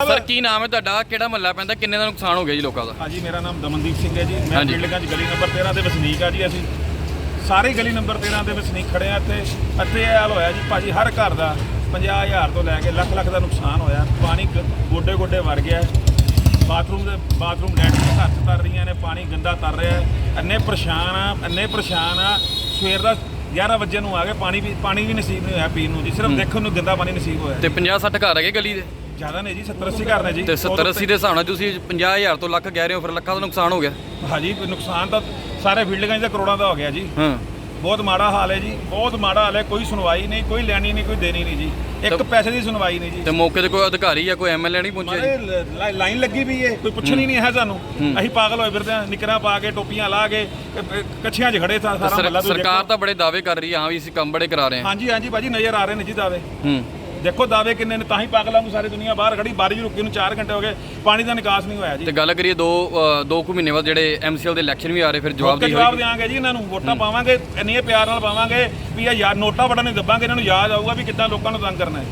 Sir ਕੀ ਨਾਮ ਹੈ ਤੁਹਾਡਾ? ਕਿਹੜਾ ਮਹੱਲਾ ਪੈਂਦਾ? ਕਿੰਨੇ ਦਾ ਨੁਕਸਾਨ ਹੋ ਗਿਆ ਜੀ ਲੋਕਾਂ ਦਾ? ਹਾਂਜੀ ਮੇਰਾ ਨਾਮ ਦਮਨਦੀਪ ਸਿੰਘ ਹੈ ਜੀ। ਮੈਂ ਹਾਂਜੀ। ਫੀਲਡਗੰਜ ਗਲੀ ਨੰਬਰ 13 ਦੇ ਵਸਨੀਕ ਆ ਜੀ ਅਸੀਂ। ਸਾਰੇ ਗਲੀ ਨੰਬਰ 13 ਦੇ ਵਸਨੀਕ ਖੜੇ ਆ ਇੱਥੇ। ਇੱਥੇ ਇਹ ਹਾਲ ਹੋਇਆ ਜੀ ਭਾਜੀ ਹਰ ਘਰ ਦਾ 50000 ਤੋਂ ਲੈ ਕੇ ਲੱਖ ਲੱਖ ਦਾ ਨੁਕਸਾਨ ਹੋਇਆ। ਪਾਣੀ ਗੋਡੇ ਗੋਡੇ ਵੜ ਗਿਆ। ਬਾਥਰੂਮ ਦੇ ਬਾਥਰੂਮ ਲੈਟਰ ਘਰ 'ਚ ਤਰ ਰਹੀਆਂ ਨੇ ਪਾਣੀ ਗੰਦਾ ਤਰ ਰਿਹਾ ਹੈ। ਇੰਨੇ ਪਰੇਸ਼ਾਨ ਆ ਇੰਨੇ ਪਰੇਸ਼ਾਨ ਆ। ਸਵੇਰ ਦਾ 11 ਵਜੇ ਨੂੰ ਆ ਗਏ ਪਾਣੀ ਵੀ ਪਾਣੀ ਵੀ ਨਸੀਬ ਨਹੀਂ ਹੋਇਆ ਪੀਣ ਨੂੰ ਜੀ। ਸਿਰਫ ਦੇਖਣ ਨੂੰ ਗੰਦਾ ਪਾਣੀ ਨਸੀਬ ਹੋਇਆ ਤੇ 50 60 ਘਰ ਹੈਗੇ ਗਲੀ ਦੇ? ਜ਼ਿਆਦਾ ਨਹੀਂ ਜੀ 70 80 ਘਰ ਨੇ ਜੀ। ਤੇ 70 80 ਦੇ ਹਿਸਾਬ ਨਾਲ ਤੁਸੀਂ 50000 ਤੋਂ ਲੱਖ ਕਹਿ ਰਹੇ ਹੋ ਫਿਰ ਲੱਖਾਂ ਦਾ ਨੁਕਸਾਨ ਹੋ ਗਿਆ। ਹਾਂਜੀ ਨੁਕਸਾਨ ਤਾਂ ਸਾਰੇ ਫੀਲਡਗੰਜ ਦਾ ਕਰੋੜਾਂ ਦਾ ਹੋ ਗਿਆ ਜੀ। ਹਾਂ। ਬਹੁਤ ਮਾੜਾ ਹਾਲ ਹੈ ਜੀ ਬਹੁਤ ਮਾੜਾ ਹਾਲ ਹੈ ਕੋਈ ਸੁਣਵਾਈ ਨਹੀਂ ਕੋਈ ਲੈਣੀ ਨਹੀਂ ਕੋਈ ਦੇਣੀ ਨਹੀਂ ਜੀ। ਇੱਕ ਪੈਸੇ ਦੀ ਸੁਣਵਾਈ ਨਹੀਂ ਜੀ। ਤੇ ਮੌਕੇ ਤੇ ਕੋਈ ਅਧਿਕਾਰੀ ਜਾਂ ਕੋਈ ਐਮਐਲਏ ਨਹੀਂ ਪਹੁੰਚਿਆ ਜੀ? ਲਾਈਨ ਲੱਗੀ ਵੀ ਹੈ ਕੋਈ ਪੁੱਛਣ ਹੀ। ਨਹੀਂ ਹੈ ਸਾਨੂੰ। ਅਸੀਂ ਪਾਗਲ ਹੋਏ ਫਿਰਦੇ ਹਾਂ ਨਿਕਰਾਂ ਪਾ ਕੇ ਟੋਪੀਆਂ ਲਾ ਕੇ ਕੱਛੀਆਂ 'ਚ ਖੜੇ ਸਾਰਾ ਤੁਸੀਂ ਸਰਕਾਰ। ਤਾਂ ਬੜੇ ਦਾਅਵੇ ਕਰ ਰਹੀ ਹੈ ਹਾਂ ਵੀ ਅਸੀਂ ਕੰਮ ਬੜੇ ਕਰਾ ਰਹੇ ਹਾਂ। ਹਾਂਜੀ ਹਾਂਜੀ ਭਾਜੀ ਨਜ਼ਰ ਆ ਰਹੇ ਨੇ ਜੀ ਦਾਵੇ ਹੂੰ। ਦੇਖੋ ਦਾਵੇ ਕਿੰਨੇ ਨੇ ਤਾਂ ਹੀ ਪਾਗਲਾਂ ਨੂੰ ਸਾਰੀ ਦੁਨੀਆ ਬਾਹਰ ਖੜੀ ਬਾਰਿਸ਼ ਰੁਕੀ ਨੂੰ 4 ਘੰਟੇ ਹੋ ਗਏ ਪਾਣੀ ਦਾ ਨਿਕਾਸ ਨਹੀਂ ਹੋਇਆ ਜੀ। ਤੇ ਗੱਲ ਕਰੀਏ ਦੋ ਅ, ਦੋ ਕੁ ਮਹੀਨੇ ਬਾਅਦ ਜਿਹੜੇ ਐਮਸੀਐਲ ਦੇ ਇਲੈਕਸ਼ਨ ਵੀ ਆ ਰਹੇ ਫਿਰ ਜਵਾਬ ਦੀ ਜਵਾਬ ਹੋਏਗੀ ਦੇਵਾਂਗੇ ਜੀ ਇਹਨਾਂ ਨੂੰ ਵੋਟਾਂ ਪਾਵਾਂਗੇ ਇੰਨੇ ਪਿਆਰ ਨਾਲ ਪਾਵਾਂਗੇ ਵੀ ਇਹ ਯਾਰ ਨੋਟਾ ਬੜਾ ਨਹੀਂ ਦੱਬਾਂਗੇ ਇਹਨਾਂ ਨੂੰ ਯਾਦ ਆਊਗਾ ਵੀ ਕਿੱਦਾਂ ਲੋਕਾਂ ਨੂੰ ਤੰਗ ਕਰਨਾ ਹੈ।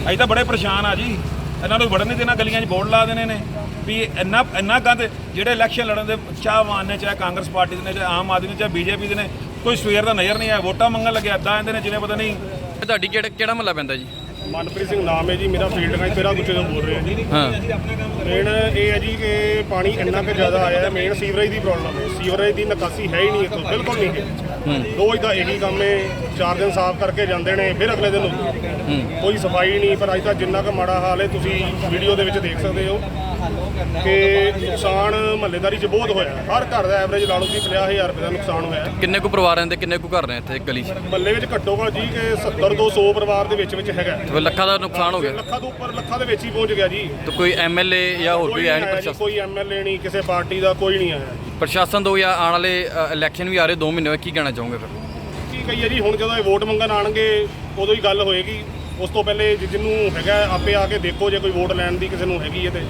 ਅਸੀਂ ਤਾਂ ਬੜੇ ਪਰੇਸ਼ਾਨ ਆ ਜੀ ਇਹਨਾਂ ਨੂੰ ਵੜਨ ਨਹੀਂ ਦੇਣਾ ਗਲੀਆਂ 'ਚ ਬੋਰਡ ਲਾ ਦੇਣੇ ਨੇ ਵੀ ਇੰਨਾ ਇੰਨਾ ਗੰਦ ਜਿਹੜੇ ਇਲੈਕਸ਼ਨ ਲੜਨ ਦੇ ਚਾਹਵਾਨ ਨੇ ਚਾਹੇ ਕਾਂਗਰਸ ਪਾਰਟੀ ਦੇ ਨੇ ਚਾਹੇ ਆਮ ਆਦਮੀ ਨੇ ਚਾਹੇ ਬੀਜੇਪੀ ਦੇ ਨੇ ਕੋਈ ਸਵੇਰ ਦਾ ਨਜ਼ਰ ਨਹੀਂ ਆਇਆ ਵੋਟਾਂ ਮੰਗਣ ਲੱਗੇ ਅੱਦਾਂ ਆਂਦੇ ਨੇ ਜਿਵੇਂ ਪਤਾ ਨਹੀਂ। ਤੇ ਤੁਹਾਡੀ ਕਿਹੜਾ ਕਿਹੜਾ ਮਹੱਲਾ ਪੈਂਦਾ ਜੀ? ਮਨਪ੍ਰੀਤ ਸਿੰਘ ਨਾਮ ਹੈ ਜੀ ਮੇਰਾ ਫੀਲਡ ਗਾਈਡ ਤੇਰਾ ਗੁੱਚੇ ਤੋਂ ਬੋਲ ਰਿਹਾ ਜੀ। ਹਾਂ। ਮੇਨ ਇਹ ਹੈ ਜੀ ਕਿ ਪਾਣੀ ਇੰਨਾ ਕੁ ਜ਼ਿਆਦਾ ਆਇਆ ਹੈ ਮੇਨ ਸੀਵਰੇਜ ਦੀ ਪ੍ਰੋਬਲਮ ਹੈ। ਸੀਵਰੇਜ ਦੀ ਨਿਕਾਸੀ ਹੈ ਹੀ ਨਹੀਂ ਇੱਥੋਂ ਬਿਲਕੁਲ ਨਹੀਂ ਹੈ। ਰੋਜ਼ ਦਾ ਇਹੀ ਕੰਮ ਹੈ। ਚਾਰ ਦਿਨ ਸਾਫ਼ ਕਰਕੇ ਜਾਂਦੇ ਨੇ ਫਿਰ ਅਗਲੇ ਦਿਨ ਕੋਈ ਸਫ਼ਾਈ ਨਹੀਂ ਪਰ ਅੱਜ ਤਾਂ ਜਿੰਨਾ ਕੁ ਮਾੜਾ ਹਾਲ ਹੈ ਤੁਸੀਂ ਵੀਡੀਓ ਦੇ ਵਿੱਚ ਦੇਖ ਸਕਦੇ ਹੋ ਕਿ ਨੁਕਸਾਨ ਮਹੱਲੇਦਾਰੀ 'ਚ ਬਹੁਤ ਹੋਇਆ। ਹਰ ਘਰ ਦਾ ਐਵਰੇਜ ਲਾ ਲਓ ਕਿ 50000 ਰੁਪਏ ਦਾ ਨੁਕਸਾਨ ਹੋਇਆ। ਕਿੰਨੇ ਕੁ ਪਰਿਵਾਰ ਰਹਿੰਦੇ ਕਿੰਨੇ ਕੁ ਘਰ ਨੇ ਇੱਥੇ ਗਲੀ 'ਚ? ਮਹੱਲੇ ਵਿੱਚ ਘੱਟੋ ਘੱਟ ਜੀ ਕਿ 70 ਤੋਂ 100 ਪਰਿਵਾਰ ਦੇ ਵਿੱਚ ਵਿੱਚ ਹੈਗਾ। ਤੇ ਲੱਖਾਂ ਦਾ ਨੁਕਸਾਨ ਹੋ ਗਿਆ? ਲੱਖਾਂ ਤੋਂ ਉੱਪਰ ਲੱਖਾਂ ਦੇ ਵਿੱਚ ਹੀ ਪਹੁੰਚ ਗਿਆ ਜੀ। ਤੇ ਕੋਈ ਐਮਐਲਏ ਜਾਂ ਹੋਰ ਕੋਈ ਹੈ ਨਹੀਂ ਪ੍ਰਸ਼ਾਸਨ? ਕੋਈ ਐਮਐਲਏ ਨਹੀਂ ਕਿਸੇ ਪਾਰਟੀ ਦਾ ਕੋਈ ਨਹੀਂ ਆਇਆ। ਪ੍ਰਸ਼ਾਸਨ ਤੋਂ ਜਾਂ ਆਉਣ ਵਾਲੇ ਇਲੈਕਸ਼ਨ ਵੀ ਆ ਰਹੇ 2 ਮਹੀਨੇ ਬਾਅਦ ਕੀ ਕਹਿਣਾ ਚਾਹੋਗੇ ਫਿਰ? ਕੀ ਕਹੀਏ ਜੀ ਹੁਣ ਜਦੋਂ ਇਹ ਵੋਟ ਮੰਗਣ ਆਣਗੇ ਉਦੋਂ ਹੀ ਗੱਲ ਹੋਏਗੀ। ਉਸ ਤੋਂ ਪਹਿਲੇ ਜਿ- ਜਿਹਨੂੰ ਹੈਗਾ, ਆਪੇ ਆ ਕੇ ਦੇਖੋ ਜੇ ਕੋਈ ਵੋਟ ਲੈਣ ਦੀ ਕਿਸੇ ਨੂੰ ਹੈਗੀ ਹੈ ਤੇ।